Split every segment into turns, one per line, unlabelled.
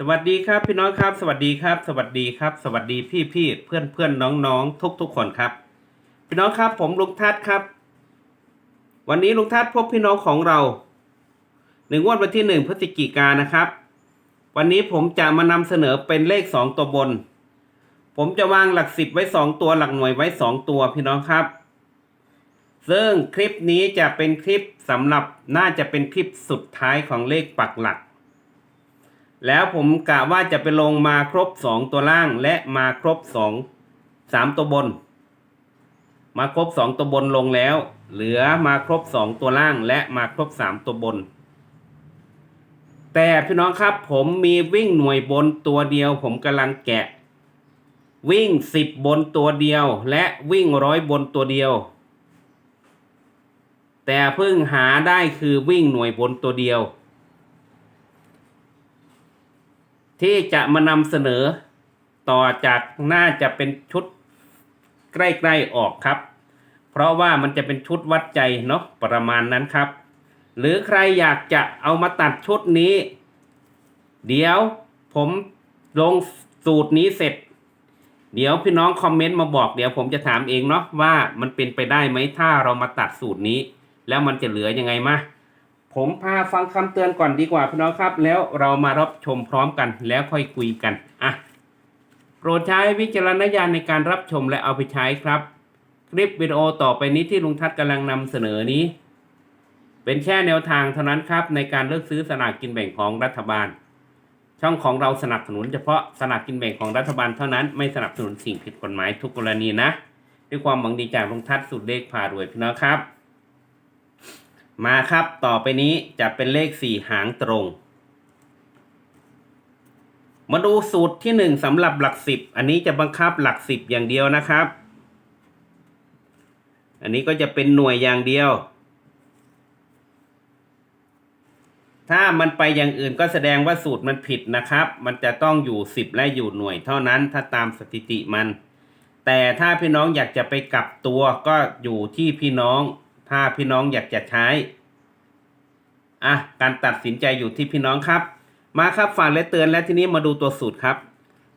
สวัสดีครับพี่น้องครับ สวัสดีครับ สวัสดีครับ สวัสดีพี่พี่เพื่อนเพื่อนน้องน้องทุกทุกคนครับ พี่น้องครับผมลุงทัศครับ วันนี้ลุงทัศพบพี่น้องของเราหนึ่งงวันวันที่หนึ่งพฤศจิกายนนะครับ วันนี้ผมจะมานำเสนอเป็นเลขสองตัวบน ผมจะวางหลักสิบไว้สองตัวหลักหน่วยไว้สองตัวพี่น้องครับ ซึ่งคลิปนี้จะเป็นคลิปสำหรับน่าจะเป็นคลิปสุดท้ายของเลขปักหลัก แล้วผมกะว่าจะไปลงมาครบสองตัวล่างและมาครบสองสามตัวบน มาครบสองตัวบนลงแล้ว เหลือมาครบสองตัวล่างและมาครบสามตัวบน แต่พี่น้องครับผมมีวิ่งหน่วยบนตัวเดียว ผมกำลังแกะ วิ่งสิบบนตัวเดียว และวิ่งร้อยบนตัวเดียว แต่เพิ่งหาได้คือวิ่งหน่วยบนตัวเดียว ที่จะมานำเสนอต่อจากน่าจะเป็นชุดใกล้ๆออกครับ เพราะว่ามันจะเป็นชุดวัดใจเนาะประมาณนั้นครับ หรือใครอยากจะเอามาตัดชุดนี้ เดี๋ยวผมลงสูตรนี้เสร็จ เดี๋ยวพี่น้องคอมเมนต์มาบอกเดี๋ยวผมจะถามเองเนาะว่ามันเป็นไปได้ไหมถ้าเรามาตัดสูตรนี้ แล้วมันจะเหลือยังไงมา ผมพาฟังคำเตือนก่อนดีกว่าพี่น้องครับ แล้วเรามารับชมพร้อมกันแล้วค่อยคุยกันอะโปรดใช้วิจารณญาณในการรับชมและเอาไปใช้ครับ คลิปวิดีโอต่อไปนี้ที่ลุงทัศน์กำลังนำเสนอนี้ เป็นแค่แนวทางเท่านั้นครับ ในการเลือกซื้อสลากกินแบ่งของรัฐบาล ช่องของเราสนับสนุน เฉพาะสลากกินแบ่งของรัฐบาลเท่านั้นไม่สนับสนุนสิ่งผิดกฎหมายทุกกรณีนะ ด้วยความหวังดีจากลุงทัศน์สุดเลขพารวยพี่น้องครับ มาครับ ต่อไปนี้จะเป็นเลขสี่หางตรง มาดูสูตรที่หนึ่งสำหรับหลักสิบ อันนี้จะบังคับหลักสิบอย่างเดียวนะครับ อันนี้ก็จะเป็นหน่วยอย่างเดียว ถ้ามันไปอย่างอื่นก็แสดงว่าสูตรมันผิดนะครับ มันจะต้องอยู่สิบและอยู่หน่วยเท่านั้น ถ้าตามสถิติมัน แต่ถ้าพี่น้องอยากจะไปกลับตัวก็อยู่ที่พี่น้อง ถ้าพี่น้องอยากจะใช้อะการตัดสินใจอยู่ที่พี่น้องครับ มาครับฝากและเตือนและทีนี้มาดูตัวสูตรครับ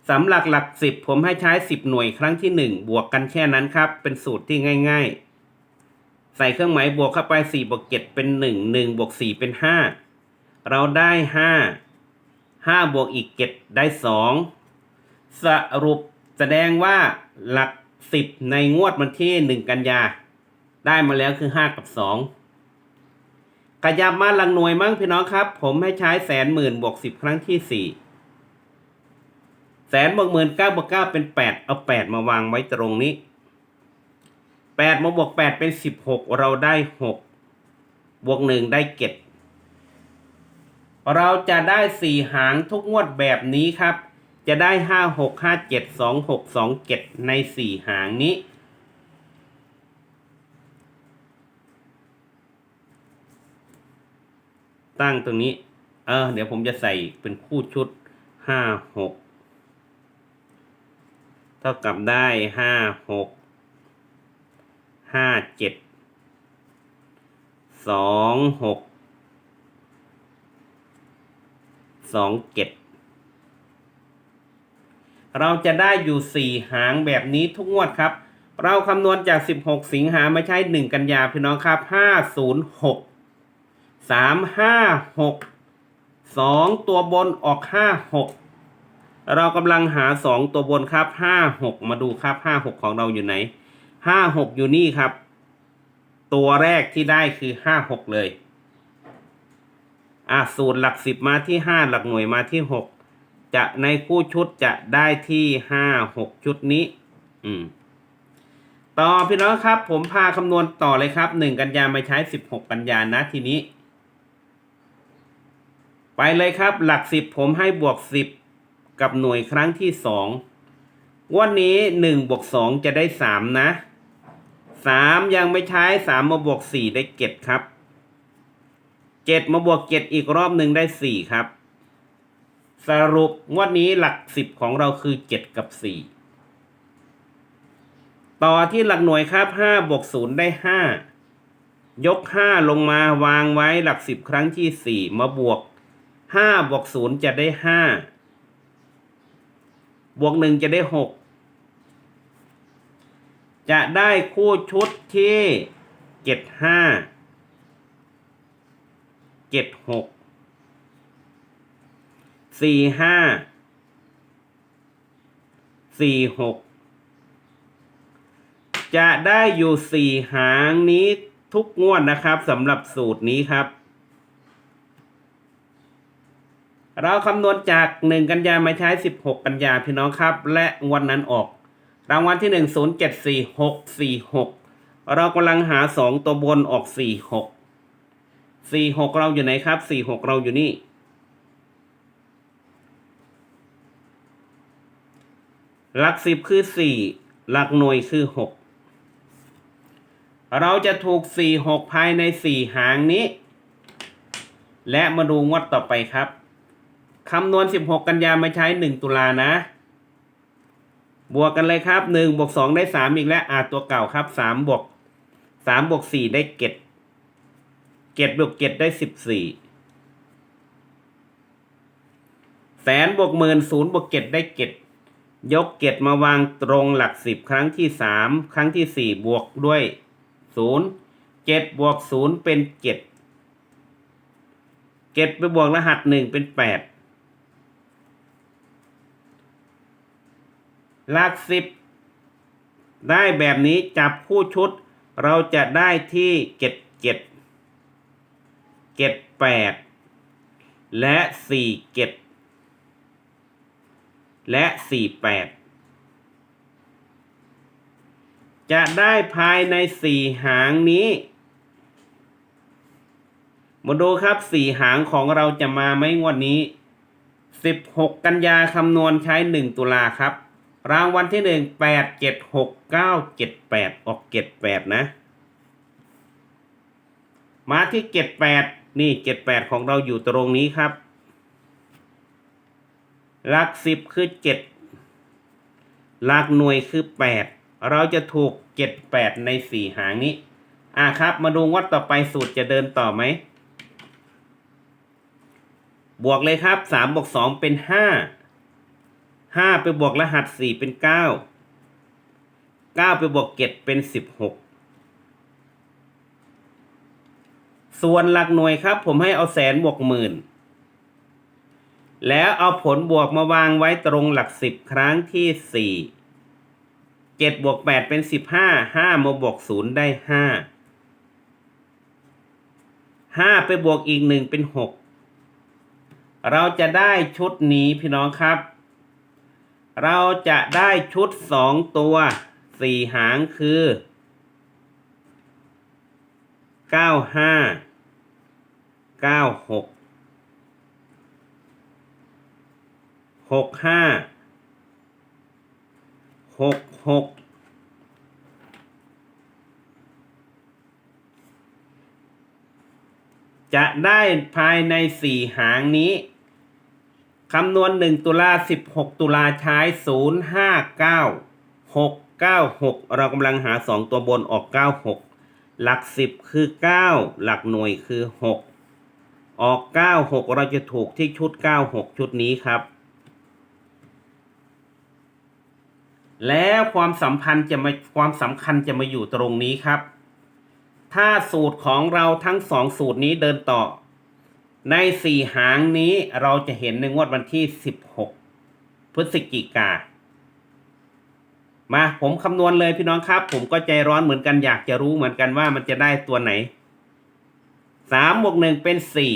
สำหรับหลักสิบผมให้ใช้สิบหน่วยครั้งที่หนึ่งบวกกันแค่นั้นครับ เป็นสูตรที่ง่าย ๆ ใส่เครื่องหมายบวกเข้าไปสี่บวกเจ็ดเป็นหนึ่งหนึ่งบวกสี่เป็นห้าเราได้ห้าห้าบวกอีกเจ็ดได้สองสรุปแสดงว่าหลักสิบในงวดวันที่หนึ่งกันยา ได้มาแล้วคือห้ากับสองขยับมาหลังหน่วยมั่งพี่น้องครับ ผมให้ใช้แสนหมื่นบวกสิบครั้งที่สี่แสนบวกหมื่นเก้าบวกเก้าเป็นแปดเอาแปดมาวางไว้ตรงนี้แปดมาบวกแปดเป็นสิบหกเราได้หกบวกหนึ่งได้เจ็ดเราจะได้สี่หางทุกงวดแบบนี้ครับ จะได้ห้าหกห้าเจ็ดสองหกสองเจ็ดในสี่หางนี้ ตั้งตรงนี้ เออ เดี๋ยวผมจะใส่เป็นคู่ชุดห้าหกเท่ากับได้ห้าหกห้าเจ็ดสองหกสองเจ็ดเราจะได้อยู่สี่หางแบบนี้ทุกงวดครับ เราคำนวณจาก 16 สิงหาไม่ใช่1กันยาพี่น้องครับ 506 สามห้าหกสองตัวบนออกห้าหกเรากำลังหาสองตัวบนครับห้าหกมาดูครับห้าหกของเราอยู่ไหนห้าหกอยู่นี่ครับ ตัวแรกที่ได้คือห้าหกเลย อะสูตรหลักสิบมาที่ห้าหลักหน่วยมาที่หกจะในคู่ชุดจะได้ที่ห้าหกชุดนี้ อืม ต่อพี่น้องครับ ผมพาคำนวณต่อเลยครับหนึ่งกันยาไม่ใช้สิบหกกันยานะทีนี้ ไปเลยครับ หลักสิบผมให้บวกสิบกับหน่วยครั้งที่สองวันนี้หนึ่งบวกสองจะได้สามนะสามยังไม่ใช้สามมาบวกสี่ได้เจ็ดครับเจ็ดมาบวกเจ็ดอีกรอบหนึ่งได้สี่ครับ สรุปงวันนี้หลักสิบของเราคือเจ็ดกับสี่ต่อที่หลักหน่วยครับห้าบวกศูนย์ได้ห้ายกห้าลงมาวางไว้หลักสิบครั้งที่สี่มาบวก ห้าบวกศูนย์จะได้ห้าบวกหนึ่งจะได้หกจะได้คู่ชุดที่เจ็ดห้าเจ็ดหกสี่ห้าสี่หกจะได้อยู่สี่หางนี้ทุกงวดนะครับสำหรับสูตรนี้ครับ เราคำนวณจาก 1 กันยามาใช้ 16 กันยาพี่น้องครับ และวันนั้นออก รางวัลที่ 1 0 7 4 6 4 6 เรากำลังหา 2 ตัวบนออก 4 6 4 6 เราอยู่ไหนครับ 4 6 เราอยู่นี่ หลักสิบคือ 4 หลักหน่วยคือ 6 เราจะถูก 4 6 ภายใน 4 หางนี้ และมาดูงวดต่อไปครับ คำนวณ 16 กันยามาใช้ 1 ตุลานะ บวกกันเลยครับ1บวก2ได้ 3 อีกแล้วอาตัวเก่าครับ3บวก3บวก4ได้เกตเกตบวกเกตได้ 14 แสนบวกหมื่นศูนย์บวกเกตได้เกตยกเกตมาวางตรงหลัก 10 ครั้งที่ 3 ครั้งที่ 4 บวกด้วย 0 7บวก0เป็น7เกตไปบวกรหัส 1 เป็น 8 หลักสิบได้แบบนี้จับคู่ชุด เราจะได้ที่เจ็ดเจ็ดเจ็ดแปดและสี่เจ็ดและสี่แปดจะได้ภายในสี่หางนี้มาดูครับสี่หางของเราจะมาไหมงวดนี้สิบหกกันยาคำนวณใช้หนึ่งตุลาครับ รางวัลที่หนึ่งแปดเจ็ดหกเก้าเจ็ดแปดออกเจ็ดแปดนะ มาที่เจ็ดแปดนี่เจ็ดแปดของเราอยู่ตรงนี้ครับ หลักสิบคือเจ็ดหลักหน่วยคือแปดเราจะถูกเจ็ดแปดในสี่หางนี้ อะครับ มาดูวัดต่อไปสูตรจะเดินต่อไหม บวกเลยครับสามบวกสองเป็นห้า ห้าไปบวกรหัสสี่เป็นเก้าเก้าไปบวกเจ็ดเป็นสิบหกส่วนหลักหน่วยครับ ผมให้เอาแสนบวกหมื่น แล้วเอาผลบวกมาวางไว้ตรงหลักสิบครั้งที่สี่เจ็ดบวกแปดเป็นสิบห้าห้ามาบวกศูนย์ได้ห้าห้าไปบวกอีกหนึ่งเป็นหกเราจะได้ชุดนี้พี่น้องครับ เราจะได้ชุดสองตัวสี่หางคือเก้าห้าเก้าหกหกห้าหกหกจะได้ภายในสี่หางนี้ คำนวณหนึ่งตุลาสิบหกตุลาใช้ศูนย์ห้าเก้าหกเก้าหกเรากำลังหาสองตัวบนออกเก้าหกหลักสิบคือเก้าหลักหน่วยคือหกออกเก้าหกเราจะถูกที่ชุดเก้าหกชุดนี้ครับ แล้วความสัมพันธ์จะมาความสำคัญจะมาอยู่ตรงนี้ครับ ถ้าสูตรของเราทั้งสองสูตรนี้เดินต่อ ในสี่หางนี้เราจะเห็นในงวดวันที่สิบหกพฤศจิกา มาผมคำนวณเลยพี่น้องครับ ผมก็ใจร้อนเหมือนกันอยากจะรู้เหมือนกันว่ามันจะได้ตัวไหนสามบวกหนึ่งเป็นสี่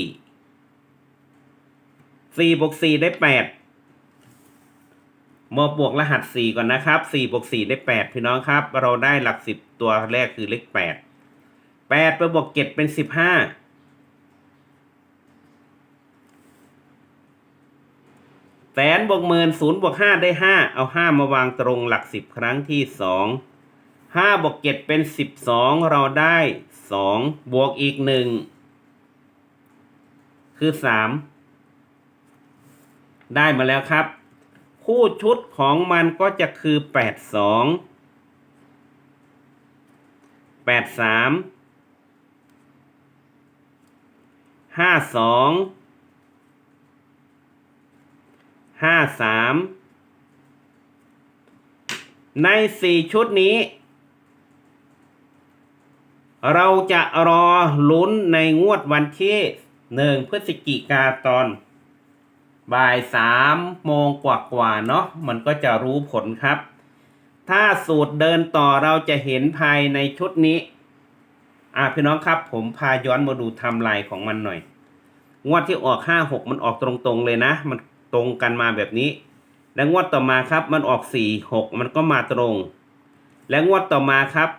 สี่บวกสี่ได้แปดมาบวกรหัสสี่ก่อนนะครับสี่บวกสี่ได้แปดพี่น้องครับ เราได้หลักสิบตัวแรกคือเลขแปดแปดไปบวกเจ็ดเป็นสิบห้า แสนบวกหมื่นศูนย์บวกห้าได้ห้าเอาห้ามาวางตรงหลักสิบครั้งที่สองห้าบวกเจ็ดเป็นสิบสองเราได้สองบวกอีกหนึ่งคือสามได้มาแล้วครับ คู่ชุดของมันก็จะคือแปดสองแปดสามห้าสอง ห้าสามในสี่ชุดนี้ เราจะรอลุ้นในงวดวันที่หนึ่งพฤศจิกาตอนบ่ายสามโมงกว่าๆเนาะมันก็จะรู้ผลครับ ถ้าสูตรเดินต่อเราจะเห็นภายในชุดนี้ อะพี่น้องครับ ผมพาย้อนมาดูไทำลายของมันหน่อย งวดที่ออกห้าหกมันออกตรงๆเลยนะ มัน ตรงกันมาแบบนี้ และงวดต่อมาครับ มันออกสี่หกมันก็มาตรง และงวดต่อมาครับ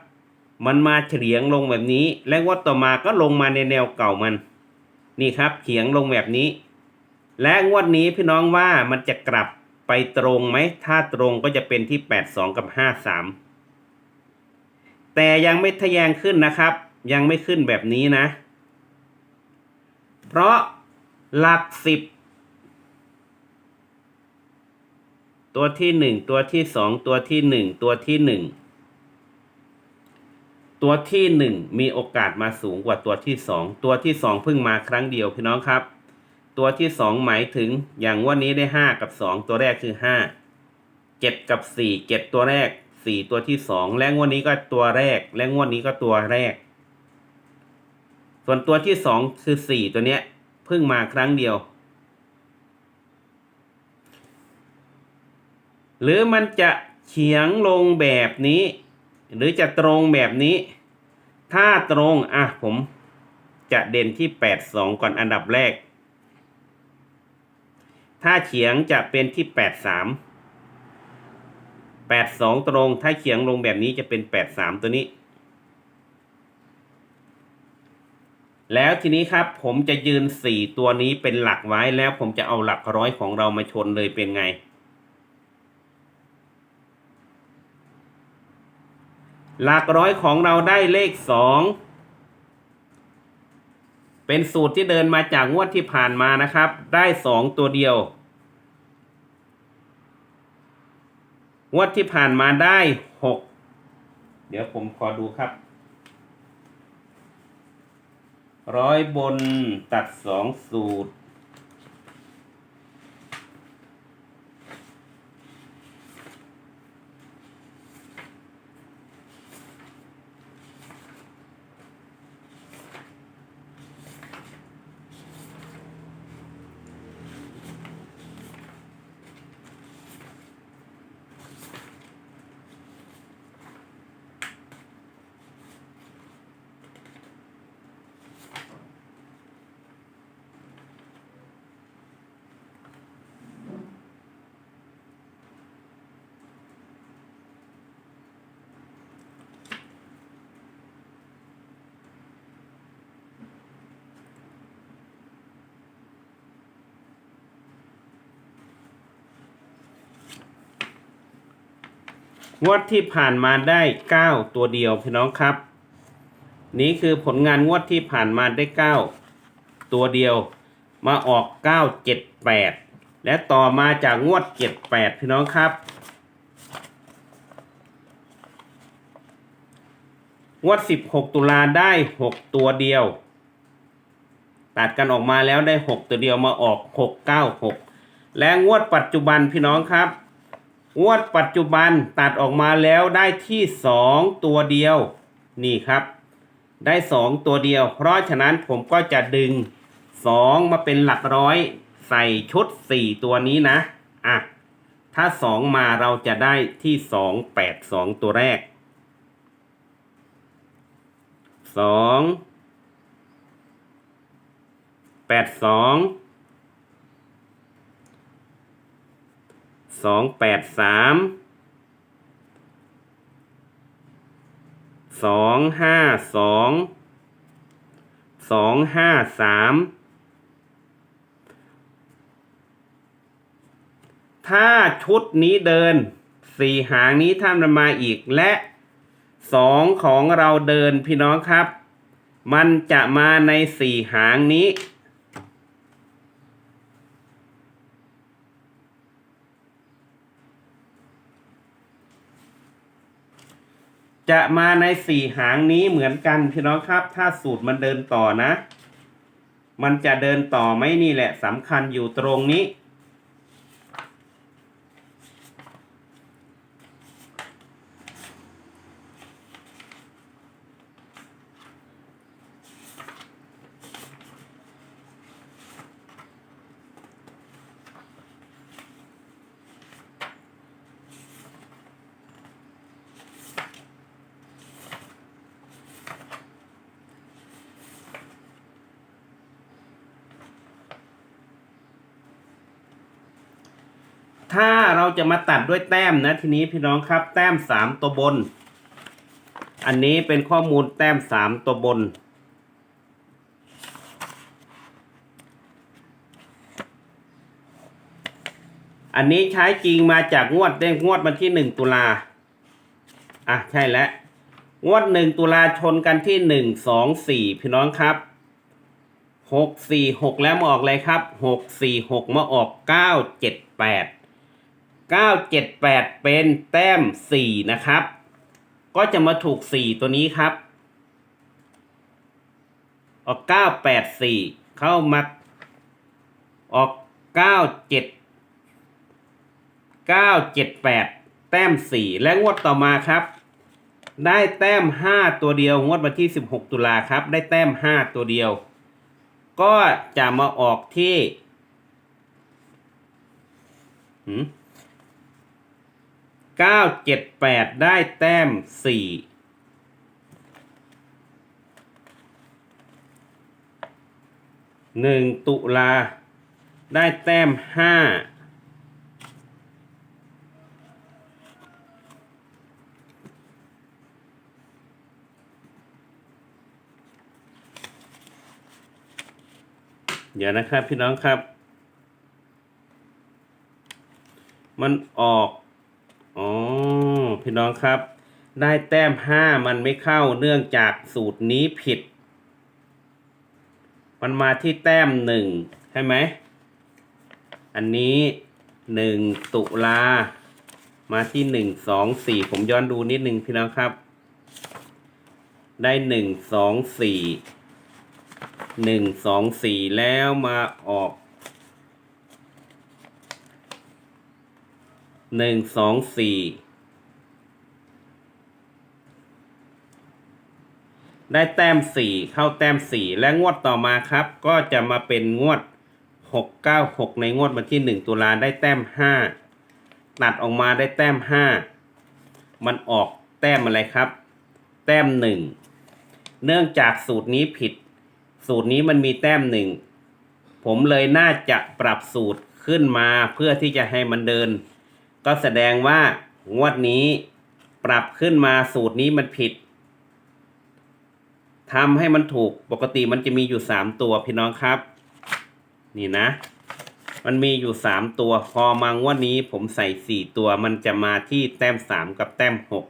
มันมาเฉียงลงแบบนี้ และงวดต่อมาก็ลงมาในแนวเก่ามัน นี่ครับเฉียงลงแบบนี้ และงวดนี้พี่น้องว่ามันจะกลับไปตรงไหม ถ้าตรงก็จะเป็นที่แปดสองกับห้าสามแต่ยังไม่ทะแยงขึ้นนะครับ ยังไม่ขึ้นแบบนี้นะ เพราะหลักสิบ ตัวที่หนึ่งตัวที่สองตัวที่หนึ่งตัวที่หนึ่งตัวที่หนึ่งมีโอกาสมาสูงกว่าตัวที่สองตัวที่สองเพิ่งมาครั้งเดียวพี่น้องครับ ตัวที่สองหมายถึงอย่างวันนี้ได้ห้ากับสองตัวแรกคือห้าเจ็ดกับสี่เจ็ดตัวแรกสี่ตัวที่สองและงวดนี้ก็ตัวแรก และงวดนี้ก็ตัวแรก ส่วนตัวที่สองคือสี่ตัวเนี้ยเพิ่งมาครั้งเดียว หรือมันจะเฉียงลงแบบนี้ หรือจะตรงแบบนี้ ถ้าตรงอะผมจะเด่นที่แปดสองก่อนอันดับแรก ถ้าเฉียงจะเป็นที่แปดสามแปดสองตรง ถ้าเฉียงลงแบบนี้จะเป็นแปดสามตัวนี้ แล้วทีนี้ครับผมจะยืนสี่ตัวนี้เป็นหลักไว้แล้วผมจะเอาหลักร้อยของเรามาชนเลยเป็นไง หลักร้อยของเราได้เลขสองเป็นสูตรที่เดินมาจากงวดที่ผ่านมานะครับ ได้สองตัวเดียวงวดที่ผ่านมาได้หกเดี๋ยวผมขอดูครับ ร้อยบนตัดสองสูตร งวดที่ผ่านมาได้เก้าตัวเดียวพี่น้องครับ นี่คือผลงานงวดที่ผ่านมาได้เก้าตัวเดียว มาออกเก้าเจ็ดแปดและต่อมาจากงวดเจ็ดแปดพี่น้องครับ งวดสิบหกตุลาได้หกตัวเดียว ตัดกันออกมาแล้วได้หกตัวเดียวมาออกหกเก้าหกและงวดปัจจุบันพี่น้องครับ งวดปัจจุบันตัดออกมาแล้วได้ที่ 2 ตัวเดียว นี่ครับ ได้ 2 ตัวเดียว เพราะฉะนั้นผมก็จะดึง 2 มาเป็นหลักร้อย ใส่ชุด 4 ตัวนี้นะ อะ ถ้า 2 มาเราจะได้ที่ 2 8 2 ตัวแรก 2 8 2 สองแปดสามสองห้าสองสองห้าสามถ้าชุดนี้เดินสี่หางนี้ถ้านมาอีกและสองของเราเดินพี่น้องครับ มันจะมาในสี่หางนี้ จะมาในสี่หางนี้เหมือนกันพี่น้องครับ ถ้าสูตรมันเดินต่อนะ มันจะเดินต่อไหมนี่แหละสำคัญอยู่ตรงนี้ ถ้าเราจะมาตัดด้วยแต้มนะ ทีนี้พี่น้องครับ แต้มสามตัวบน อันนี้เป็นข้อมูลแต้มสามตัวบน อันนี้ใช้จริงมาจากงวดเด้งงวดวันที่หนึ่งตุลาอะใช่แล้วงวดหนึ่งตุลาชนกันที่หนึ่งสองสี่พี่น้องครับหกสี่หกแล้วมาออกเลยครับหกสี่หกมาออกเก้าเจ็ดแปด 978 เป็นแต้ม 4 นะครับ ก็จะมาถูก 4 ตัวนี้ครับออก 984 เข้ามาออก 97 978 แต้ม 4 และงวดต่อมาครับ ได้แต้ม 5 ตัวเดียว งวดวันที่ 16 ตุลาครับ ได้แต้ม 5 ตัวเดียว ก็จะมาออกที่หืม 978 ได้แต้ม 4หนึ่งตุลา ได้แต้มห้าเดี๋ยวนะครับพี่น้องครับ มันออก พี่น้องครับ ได้แต้มห้ามันไม่เข้าเนื่องจากสูตรนี้ผิด มันมาที่แต้มหนึ่งใช่ไหม อันนี้หนึ่งตุลา มาที่หนึ่งสองสี่ผมย้อนดูนิดนึงพี่น้องครับ ได้หนึ่งสองสี่หนึ่งสองสี่แล้วมาออกหนึ่งสองสี่ ได้แต้มสี่เข้าแต้มสี่และงวดต่อมาครับ ก็จะมาเป็นงวดหกเก้าหกในงวดวันที่หนึ่งตุลาได้แต้มห้าตัดออกมาได้แต้มห้ามันออกแต้มอะไรครับ แต้มหนึ่งเนื่องจากสูตรนี้ผิด สูตรนี้มันมีแต้มหนึ่งผมเลยน่าจะปรับสูตรขึ้นมาเพื่อที่จะให้มันเดิน ก็แสดงว่างวดนี้ปรับขึ้นมาสูตรนี้มันผิด ทำให้มันถูกปกติมันจะมีอยู่สามตัวพี่น้องครับ นี่นะ มันมีอยู่สามตัวพอมางวดนี้ผมใส่สี่ตัวมันจะมาที่แต้มสามกับแต้มหก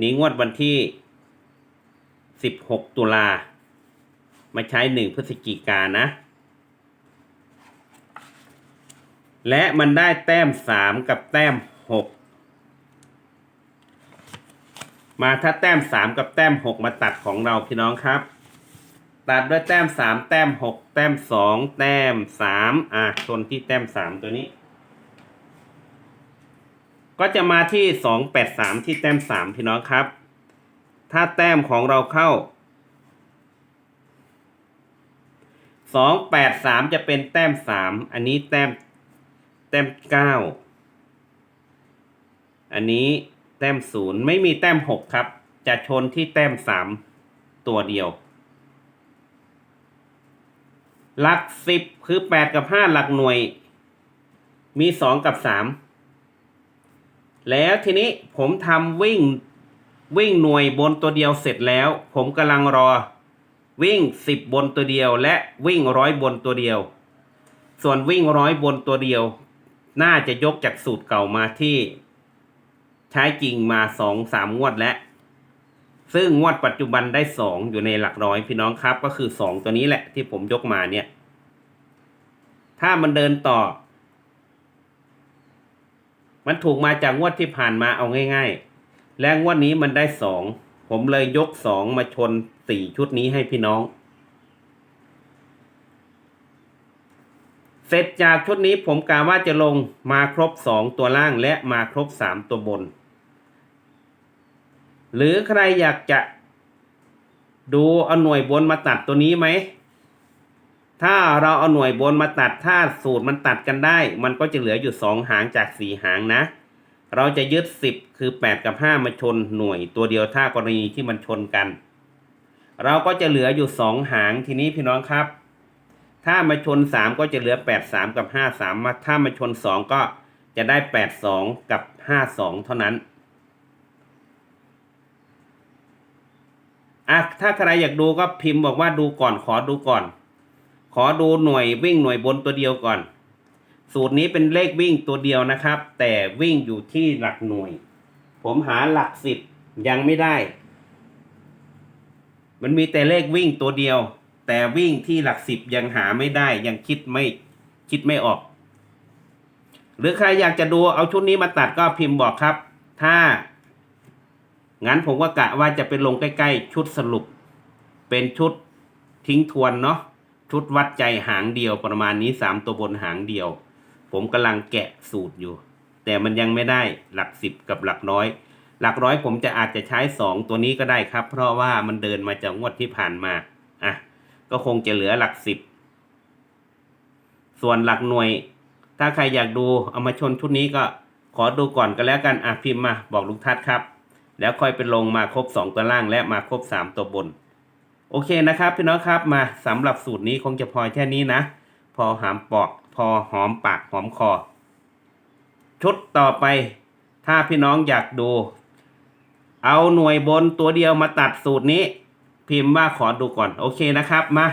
นี้งวดวันที่สิบหกตุลามาใช้หนึ่งพฤศจิกานะ และมันได้แต้มสามกับแต้มหก มาถ้าแต้มสามกับแต้มหกมาตัดของเราพี่น้องครับ ตัดด้วยแต้มสามแต้มหกแต้มสองแต้มสามอะชนที่แต้มสามตัวนี้ ก็จะมาที่สองแปดสามที่แต้มสามพี่น้องครับ ถ้าแต้มของเราเข้าสองแปดสามจะเป็นแต้มสามอันนี้แต้มแต้มเก้าอันนี้ แต้มศูนย์ไม่มีแต้มหกครับ จะชนที่แต้มสามตัวเดียว หลักสิบคือแปดกับห้าหลักหน่วย มีสองกับสามแล้วทีนี้ผมทำวิ่งวิ่งหน่วยบนตัวเดียวเสร็จแล้ว ผมกำลังรอ วิ่งสิบบนตัวเดียว และวิ่งร้อยบนตัวเดียว ส่วนวิ่งร้อยบนตัวเดียว น่าจะยกจากสูตรเก่ามาที่ ใช้จริงมาสองสามงวดแล้ว ซึ่งงวดปัจจุบันได้สองอยู่ในหลักร้อยพี่น้องครับ ก็คือสองตัวนี้แหละที่ผมยกมาเนี่ย ถ้ามันเดินต่อ มันถูกมาจากงวดที่ผ่านมาเอาง่าย ๆ และงวดนี้มันได้สองผมเลยยกสองมาชนสี่ชุดนี้ให้พี่น้อง เสร็จจากชุดนี้ผมกะว่าจะลงมาครบสองตัวล่างและมาครบสามตัวบน หรือใครอยากจะดูเอาหน่วยบนมาตัดตัวนี้ไหม ถ้าเราเอาหน่วยบนมาตัดถ้าสูตรมันตัดกันได้ มันก็จะเหลืออยู่สองหางจากสี่หางนะ เราจะยึดสิบคือแปดกับห้ามาชนหน่วยตัวเดียวถ้ากรณีที่มันชนกัน เราก็จะเหลืออยู่สองหางทีนี้พี่น้องครับ ถ้ามาชนสามก็จะเหลือแปดสามกับห้าสามมาถ้ามาชนสองก็จะได้แปดสองกับห้าสองเท่านั้นอะถ้าใครอยากดูก็พิมพ์บอกว่าดูก่อนขอดูก่อน ขอดูหน่วยวิ่งหน่วยบนตัวเดียวก่อน สูตรนี้เป็นเลขวิ่งตัวเดียวนะครับ แต่วิ่งอยู่ที่หลักหน่วย ผมหาหลักสิบยังไม่ได้ มันมีแต่เลขวิ่งตัวเดียว แต่วิ่งที่หลักสิบยังหาไม่ได้ยังคิดไม่คิดไม่ออก หรือใครอยากจะดูเอาชุดนี้มาตัดก็พิมพ์บอกครับ ถ้า งั้นผมก็กะว่าจะเป็นลงใกล้ ๆ ชุดสรุป เป็นชุดทิ้งทวนเนาะชุดวัดใจหางเดียวประมาณนี้สามตัวบนหางเดียว ผมกำลังแกะสูตรอยู่ แต่มันยังไม่ได้หลักสิบกับหลักร้อย หลักร้อยผมจะอาจจะใช้สองตัวนี้ก็ได้ครับ เพราะว่ามันเดินมาจากงวดที่ผ่านมา ก็คงจะเหลือหลักสิบ ส่วนหลักหน่วย ถ้าใครอยากดูเอามาชนชุดนี้ก็ขอดูก่อนก็แล้วกันอะพิมพ์มาบอกลุงทัศครับ แล้วค่อยไปลงมาครบสองตัวล่างและมาครบสามตัวบน โอเคนะครับพี่น้องครับมาสำหรับสูตรนี้คงจะพอแค่นี้นะ พอหามปอกพอหอมปากหอมคอ ชุดต่อไป ถ้าพี่น้องอยากดู เอาหน่วยบนตัวเดียวมาตัดสูตรนี้ พิมพ์ว่าขอดูก่อน โอเคนะครับ มา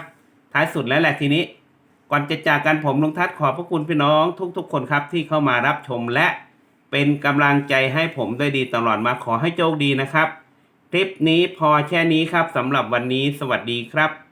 ท้ายสุดแล้วแหละทีนี้ ก่อนจะจากกันผมลุงทัศน์ขอบพระคุณพี่น้องทุกๆ คนครับที่เข้ามารับชมและเป็นกำลังใจให้ผมด้วยดีตลอดมาขอให้โชคดีนะครับ คลิปนี้พอแค่นี้ครับสำหรับวันนี้สวัสดีครับ